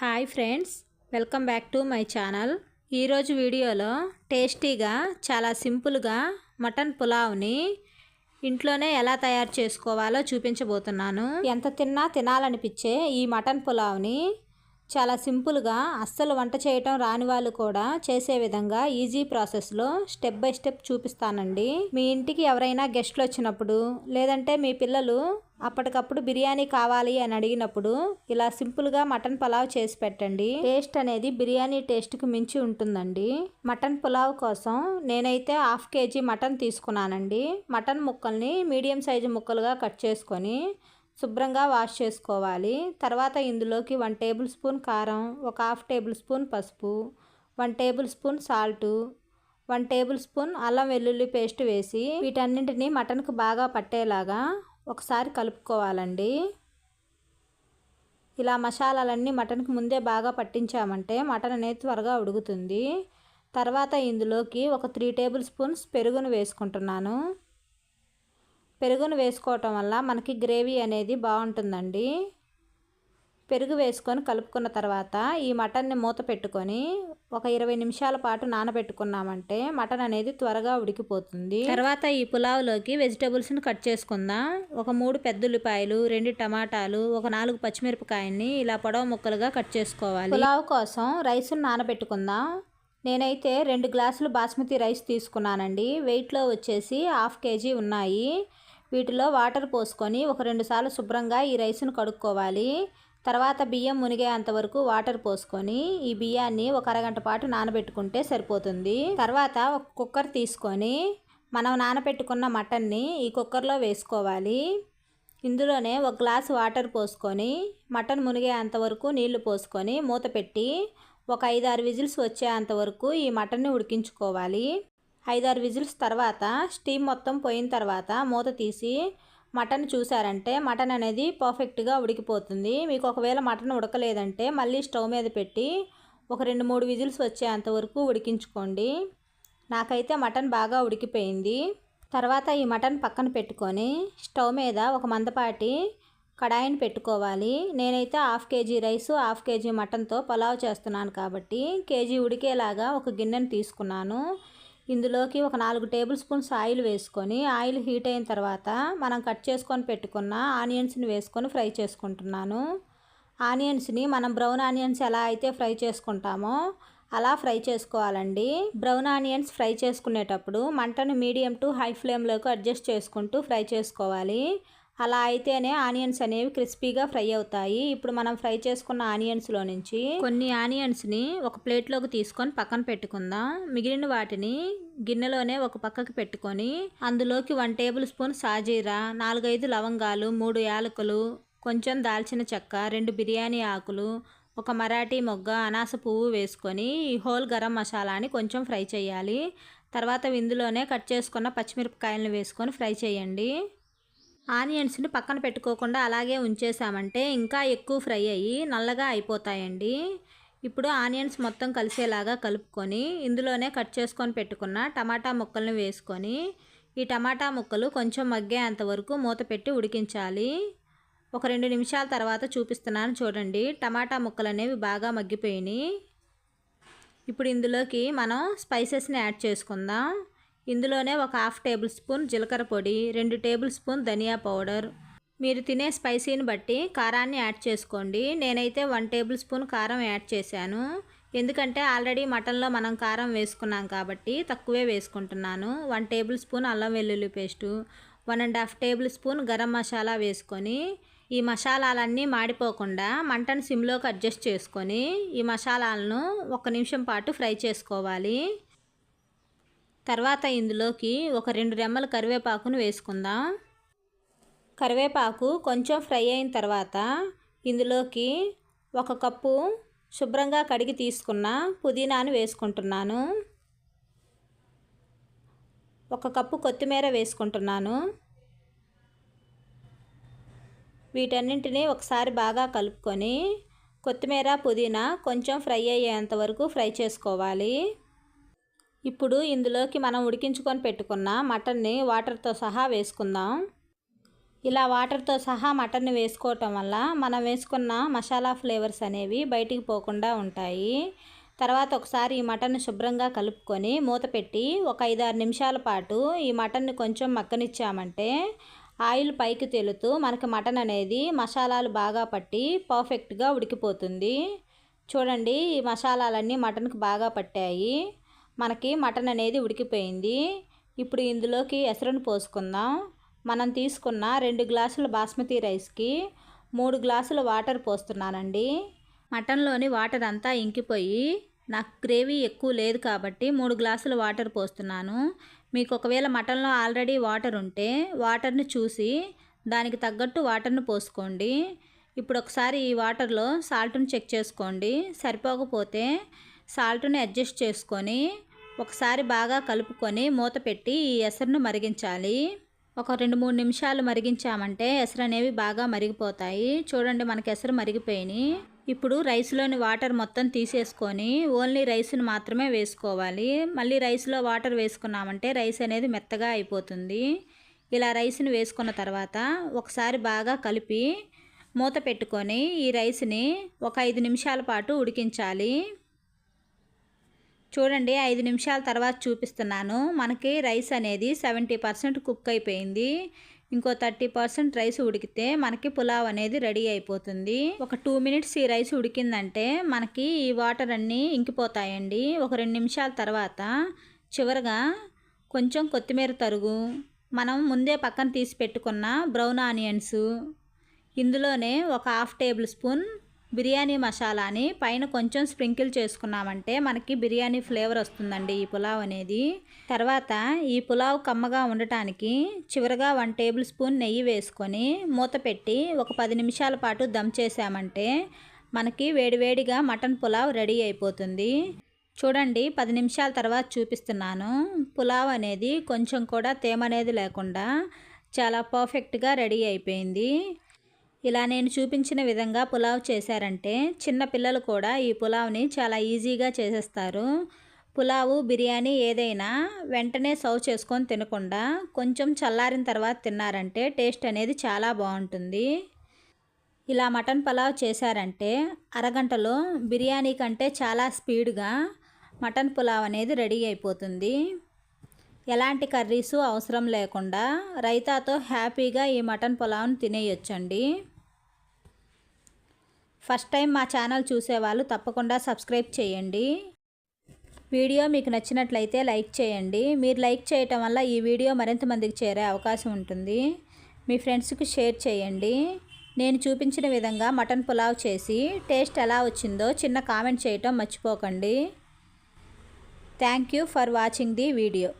Hi friends welcome back to my channel. ఈరోజు వీడియోలో టేస్టీగా చాలా సింపుల్గా మటన్ పులావ్ని ఇంట్లోనే ఎలా తయారు చేసుకోవాలో చూపించబోతున్నాను. ఎంత తిన్నా తినాలనిపించే ఈ మటన్ పులావ్ని చాలా సింపుల్గా అస్సలు వంట చేయటం రాని వాళ్ళు కూడా చేసే విధంగా ఈజీ ప్రాసెస్లో స్టెప్ బై స్టెప్ చూపిస్తానండి. మీ ఇంటికి ఎవరైనా గెస్ట్లు వచ్చినప్పుడు లేదంటే మీ పిల్లలు అప్పటికప్పుడు బిర్యానీ కావాలి అని అడిగినప్పుడు ఇలా సింపుల్గా మటన్ పులావ్ చేసి పెట్టండి. టేస్ట్ అనేది బిర్యానీ టేస్ట్కి మించి ఉంటుందండి. మటన్ పులావ్ కోసం నేనైతే హాఫ్ కేజీ మటన్ తీసుకున్నానండి. మటన్ ముక్కల్ని మీడియం సైజు ముక్కలుగా కట్ చేసుకొని శుభ్రంగా వాష్ చేసుకోవాలి. తర్వాత ఇందులోకి వన్ టేబుల్ స్పూన్ కారం ఒక హాఫ్ టేబుల్ స్పూన్ పసుపు one tablespoon salt one tablespoon అల్లం వెల్లుల్లి పేస్ట్ వేసి వీటన్నింటినీ మటన్కు బాగా పట్టేలాగా ఒకసారి కలుపుకోవాలండి. ఇలా మసాలాలన్నీ మటన్కి ముందే బాగా పట్టించామంటే మటన్ అనేది త్వరగా ఉడుకుతుంది. తర్వాత ఇందులోకి ఒక త్రీ టేబుల్ స్పూన్స్ పెరుగును వేసుకుంటున్నాను. పెరుగును వేసుకోవటం వల్ల మనకి గ్రేవీ అనేది బాగుంటుందండి. పెరుగు వేసుకొని కలుపుకున్న తర్వాత ఈ మటన్ని మూత పెట్టుకొని ఒక ఇరవై నిమిషాల పాటు నానబెట్టుకున్నామంటే మటన్ అనేది త్వరగా ఉడికిపోతుంది. తర్వాత ఈ పులావ్లోకి వెజిటబుల్స్ని కట్ చేసుకుందాం. ఒక మూడు పెద్ద ఉల్లిపాయలు రెండు టమాటాలు ఒక నాలుగు పచ్చిమిరపకాయల్ని ఇలా పొడవు ముక్కలుగా కట్ చేసుకోవాలి. పులావ్ కోసం రైస్ను నానబెట్టుకుందాం. నేనైతే రెండు గ్లాసులు బాస్మతి రైస్ తీసుకున్నానండి. వెయిట్లో వచ్చేసి హాఫ్ కేజీ ఉన్నాయి. వీటిలో వాటర్ పోసుకొని ఒక రెండు సార్లు శుభ్రంగా ఈ రైస్ను కడుక్కోవాలి. తర్వాత బియ్యం మునిగేంత వరకు వాటర్ పోసుకొని ఈ బియ్యాన్ని ఒక అరగంట పాటు నానబెట్టుకుంటే సరిపోతుంది. తర్వాత ఒక కుక్కర్ తీసుకొని మనం నానబెట్టుకున్న మటన్ని ఈ కుక్కర్లో వేసుకోవాలి. ఇందులోనే ఒక గ్లాస్ వాటర్ పోసుకొని మటన్ మునిగేంత వరకు నీళ్ళు పోసుకొని మూత పెట్టి ఒక ఐదారు విజిల్స్ వచ్చేంత వరకు ఈ మటన్ని ఉడికించుకోవాలి. ఐదారు విజిల్స్ తర్వాత స్టీమ్ మొత్తం పోయిన తర్వాత మూత తీసి మటన్ చూసారంటే మటన్ అనేది పర్ఫెక్ట్గా ఉడికిపోతుంది. మీకు ఒకవేళ మటన్ ఉడకలేదంటే మళ్ళీ స్టవ్ మీద పెట్టి ఒక రెండు మూడు విజిల్స్ వచ్చేంత వరకు ఉడికించుకోండి. నాకైతే మటన్ బాగా ఉడికిపోయింది. తర్వాత ఈ మటన్ పక్కన పెట్టుకొని స్టవ్ మీద ఒక మందపాటి కడాయిని పెట్టుకోవాలి. నేనైతే half KG rice half KG మటన్తో pulao చేస్తున్నాను కాబట్టి కేజీ ఉడికేలాగా ఒక గిన్నెను తీసుకున్నాను. ఇందులోకి ఒక నాలుగు టేబుల్ స్పూన్స్ ఆయిల్ వేసుకొని ఆయిల్ హీట్ అయిన తర్వాత మనం కట్ చేసుకొని పెట్టుకున్న ఆనియన్స్ని వేసుకొని ఫ్రై చేసుకుంటున్నాను. ఆనియన్స్ని మనం బ్రౌన్ ఆనియన్స్ ఎలా అయితే ఫ్రై చేసుకుంటామో అలా ఫ్రై చేసుకోవాలండి. బ్రౌన్ ఆనియన్స్ ఫ్రై చేసుకునేటప్పుడు మంటను మీడియం టు హై ఫ్లేమ్లోకి అడ్జస్ట్ చేసుకుంటూ ఫ్రై చేసుకోవాలి. అలా అయితేనే ఆనియన్స్ అనేవి క్రిస్పీగా ఫ్రై అవుతాయి. ఇప్పుడు మనం ఫ్రై చేసుకున్న ఆనియన్స్లో నుంచి కొన్ని ఆనియన్స్ని ఒక ప్లేట్లోకి తీసుకొని పక్కన పెట్టుకుందాం. మిగిలిన వాటిని గిన్నెలోనే ఒక పక్కకి పెట్టుకొని అందులోకి వన్ టేబుల్ స్పూన్ సాజీరా నాలుగైదు లవంగాలు మూడు యాలకులు కొంచెం దాల్చిన చెక్క రెండు బిర్యానీ ఆకులు ఒక మరాఠీ మొగ్గ అనాస పువ్వు వేసుకొని ఈ హోల్ గరం మసాలాని కొంచెం ఫ్రై చేయాలి. తర్వాత ఇందులోనే కట్ చేసుకున్న పచ్చిమిరపకాయలను వేసుకొని ఫ్రై చేయండి. ఆనియన్స్ని పక్కన పెట్టుకోకుండా అలాగే ఉంచేసామంటే ఇంకా ఎక్కువ ఫ్రై అయ్యి నల్లగా అయిపోతాయండి. ఇప్పుడు ఆనియన్స్ మొత్తం కలిసేలాగా కలుపుకొని ఇందులోనే కట్ చేసుకొని పెట్టుకున్న టమాటా ముక్కలను వేసుకొని ఈ టమాటా ముక్కలు కొంచెం మగ్గేంత వరకు మూత పెట్టి ఉడికించాలి. ఒక రెండు నిమిషాల తర్వాత చూపిస్తున్నాను చూడండి. టమాటా ముక్కలు అనేవి బాగా మగ్గిపోయినాయి. ఇప్పుడు ఇందులోకి మనం స్పైసెస్ని యాడ్ చేసుకుందాం. ఇందులోనే ఒక హాఫ్ టేబుల్ స్పూన్ జీలకర్ర పొడి రెండు టేబుల్ స్పూన్ ధనియా పౌడర్. మీరు తినే స్పైసీని బట్టి కారాన్ని యాడ్ చేసుకోండి. నేనైతే వన్ టేబుల్ స్పూన్ కారం యాడ్ చేశాను. ఎందుకంటే ఆల్రెడీ మటన్లో మనం కారం వేసుకున్నాం కాబట్టి తక్కువే వేసుకుంటున్నాను. వన్ టేబుల్ స్పూన్ అల్లం వెల్లుల్లి paste one and half tablespoon garam masala వేసుకొని ఈ మసాలాలన్నీ మాడిపోకుండా మంటను సిమ్లోకి అడ్జస్ట్ చేసుకొని ఈ మసాలాలను ఒక నిమిషం పాటు ఫ్రై చేసుకోవాలి. తర్వాత ఇందులోకి ఒక రెండు రెమ్మల కరివేపాకును వేసుకుందాం. కరివేపాకు కొంచెం ఫ్రై అయిన తర్వాత ఇందులోకి ఒక కప్పు శుభ్రంగా కడిగి తీసుకున్న పుదీనాను వేసుకుంటున్నాను. ఒక కప్పు కొత్తిమీర వేసుకుంటున్నాను. వీటన్నింటినీ ఒకసారి బాగా కలుపుకొని కొత్తిమీర పుదీనా కొంచెం ఫ్రై అయ్యేంత వరకు ఫ్రై చేసుకోవాలి. ఇప్పుడు ఇందులోకి మనం ఉడికించుకొని పెట్టుకున్న మటన్ని వాటర్తో సహా వేసుకుందాం. ఇలా వాటర్తో సహా మటన్ని వేసుకోవటం వల్ల మనం వేసుకున్న మసాలా ఫ్లేవర్స్ అనేవి బయటికి పోకుండా ఉంటాయి. తర్వాత ఒకసారి ఈ మటన్ శుభ్రంగా కలుపుకొని మూత పెట్టి ఒక ఐదారు నిమిషాల పాటు ఈ మటన్ని కొంచెం మక్కనిచ్చామంటే ఆయిల్ పైకి తేలుతూ మనకి మటన్ అనేది మసాలాలు బాగా పట్టి పర్ఫెక్ట్గా ఉడికిపోతుంది. చూడండి ఈ మసాలాలన్నీ మటన్కి బాగా పట్టాయి. మనకి మటన్ అనేది ఉడికిపోయింది. ఇప్పుడు ఇందులోకి ఎసరును పోసుకుందాం. మనం తీసుకున్న రెండు గ్లాసుల బాస్మతి రైస్కి మూడు గ్లాసుల వాటర్ పోస్తున్నానండి. మటన్లోని వాటర్ అంతా ఇంకిపోయి నాకు గ్రేవీ ఎక్కువ లేదు కాబట్టి మూడు గ్లాసుల వాటర్ పోస్తున్నాను. మీకు ఒకవేళ మటన్లో ఆల్రెడీ వాటర్ ఉంటే వాటర్ని చూసి దానికి తగ్గట్టు వాటర్ని పోసుకోండి. ఇప్పుడు ఒకసారి ఈ వాటర్లో సాల్ట్ని చెక్ చేసుకోండి. సరిపోకపోతే సాల్ట్ని అడ్జస్ట్ చేసుకొని ఒకసారి బాగా కలుపుకొని మూత పెట్టి ఈ ఎసరును మరిగించాలి. ఒక రెండు మూడు నిమిషాలు మరిగించామంటే ఎసరు అనేవి బాగా మరిగిపోతాయి. చూడండి మనకి ఎసరు మరిగిపోయినాయి. ఇప్పుడు రైస్లోని వాటర్ మొత్తం తీసేసుకొని ఓన్లీ రైస్ని మాత్రమే వేసుకోవాలి. మళ్ళీ రైస్లో వాటర్ వేసుకున్నామంటే రైస్ అనేది మెత్తగా అయిపోతుంది. ఇలా రైస్ని వేసుకున్న తర్వాత ఒకసారి బాగా కలిపి మూత పెట్టుకొని ఈ రైస్ని ఒక ఐదు నిమిషాల పాటు ఉడికించాలి. చూడండి ఐదు నిమిషాల తర్వాత చూపిస్తున్నాను. మనకి రైస్ అనేది సెవెంటీ పర్సెంట్ కుక్ అయిపోయింది. ఇంకో థర్టీ పర్సెంట్ రైస్ ఉడికితే మనకి పులావ్ అనేది రెడీ అయిపోతుంది. ఒక టూ మినిట్స్ ఈ రైస్ ఉడికిందంటే మనకి ఈ వాటర్ అన్నీ ఇంకిపోతాయండి. ఒక రెండు నిమిషాల తర్వాత చివరగా కొంచెం కొత్తిమీర తరుగు మనం ముందే పక్కన తీసి పెట్టుకున్న బ్రౌన్ ఆనియన్స్ ఇందులోనే ఒక హాఫ్ టేబుల్ స్పూన్ బిర్యానీ మసాలాని పైన కొంచెం స్ప్రింకిల్ చేసుకున్నామంటే మనకి బిర్యానీ ఫ్లేవర్ వస్తుందండి ఈ పులావ్ అనేది. తర్వాత ఈ పులావ్ కమ్మగా ఉండటానికి చివరగా వన్ టేబుల్ స్పూన్ నెయ్యి వేసుకొని మూత పెట్టి ఒక పది నిమిషాల పాటు దమ్ చేసామంటే మనకి వేడివేడిగా మటన్ పులావ్ రెడీ అయిపోతుంది. చూడండి పది నిమిషాల తర్వాత చూపిస్తున్నాను. పులావ్ అనేది కొంచెం కూడా తేమ అనేది లేకుండా చాలా పర్ఫెక్ట్గా రెడీ అయిపోయింది. ఇలా నేను చూపించిన విధంగా పులావ్ చేశారంటే చిన్న పిల్లలు కూడా ఈ పులావ్ని చాలా ఈజీగా చేసేస్తారు. పులావు బిర్యానీ ఏదైనా వెంటనే సర్వ్ చేసుకొని తినకుండా కొంచెం చల్లారిన తర్వాత తిన్నారంటే టేస్ట్ అనేది చాలా బాగుంటుంది. ఇలా మటన్ పులావ్ చేశారంటే అరగంటలో బిర్యానీ కంటే చాలా స్పీడ్గా మటన్ పులావ్ అనేది రెడీ అయిపోతుంది. ఎలాంటి కర్రీసు అవసరం లేకుండా రైతాతో హ్యాపీగా ఈ మటన్ పులావ్ని తినేయొచ్చండి. ఫస్ట్ టైం మా ఛానల్ చూసేవాళ్ళు తప్పకుండా సబ్స్క్రైబ్ చేయండి. వీడియో మీకు నచ్చినట్లయితే లైక్ చేయండి. మీరు లైక్ చేయటం వల్ల ఈ వీడియో మరింత మందికి చేరే అవకాశం ఉంటుంది. మీ ఫ్రెండ్స్కి షేర్ చేయండి. నేను చూపించిన విధంగా మటన్ పులావ్ చేసి టేస్ట్ ఎలా వచ్చిందో చిన్న కామెంట్ చేయటం మర్చిపోకండి. Thank you for watching the video.